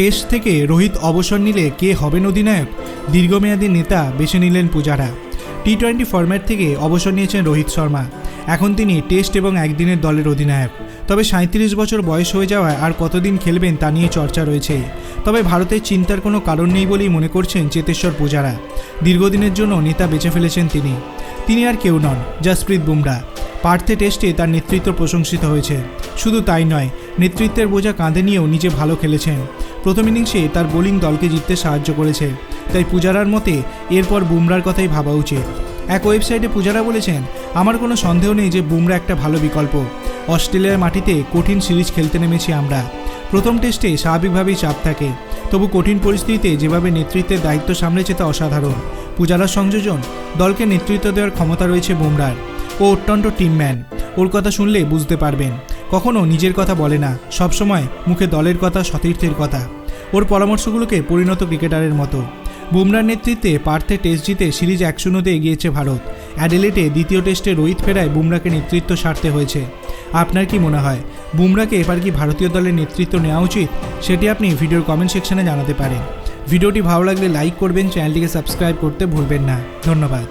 Test থেকে রোহিত অবসর নিলে কে হবেন অধিনায়ক? দীর্ঘমেয়াদী নেতা বেছে নিলেন পূজারা। টি টোয়েন্টি ফরম্যাট থেকে অবসর নিয়েছেন রোহিত শর্মা। এখন তিনি টেস্ট এবং একদিনের দলের অধিনায়ক। তবে সাঁত্রিশ বছর বয়স হয়ে যাওয়ায় আর কতদিন খেলবেন তা নিয়ে চর্চা রয়েছে। তবে ভারতের চিন্তার কোনো কারণ নেই বলেই মনে করছেন চেতেশ্বর পূজারা। দীর্ঘদিনের জন্য নেতা বেছে ফেলেছেন তিনি। তিনি আর কেউ নন, জাসপ্রীত বুমরা। পার্থে টেস্টে তার নেতৃত্ব প্রশংসিত হয়েছে। শুধু তাই নয়, নেতৃত্বের বোঝা কাঁধে নিয়েও নিজে ভালো খেলেছেন। প্রথম ইনিংসে তার বোলিং দলকে জিততে সাহায্য করেছে। তাই পূজারার মতে, এরপর বুমরার কথাই ভাবা উচিত। এক ওয়েবসাইটে পূজারা বলেছেন, আমার কোনো সন্দেহ নেই যে বুমরা একটা ভালো বিকল্প। অস্ট্রেলিয়ার মাটিতে কঠিন সিরিজ খেলতে নেমেছি আমরা। প্রথম টেস্টে স্বাভাবিকভাবেই চাপ থাকে। তবু কঠিন পরিস্থিতিতে যেভাবে নেতৃত্বের দায়িত্ব সামলেছে তা অসাধারণ। পূজারার সংযোজন, দলকে নেতৃত্ব দেওয়ার ক্ষমতা রয়েছে বুমরার। ও অত্যন্ত টিমম্যান ওর কথা শুনলে বুঝতে পারবেন। কখনো নিজের কথা বলে না, সবসময় মুখে দলের কথা, সতীর্থের কথা। ওর পরামর্শগুলোকে পরিণত ক্রিকেটারের মতো। বুমরার নেতৃত্বে পার্থে টেস্ট জিতে সিরিজ এক শূন্যতে এগিয়েছে ভারত। অ্যাডেলেটে দ্বিতীয় টেস্টে রোহিত ফেরায় বুমরাকে নেতৃত্ব সারতে হয়েছে। আপনার কি মনে হয়, বুমরাকে এবার কি ভারতীয় দলের নেতৃত্ব নেওয়া উচিত? সেটি আপনি ভিডিওর কমেন্ট সেকশনে জানাতে পারেন। ভিডিওটি ভালো লাগলে লাইক করবেন, চ্যানেলটিকে সাবস্ক্রাইব করতে ভুলবেন না। ধন্যবাদ।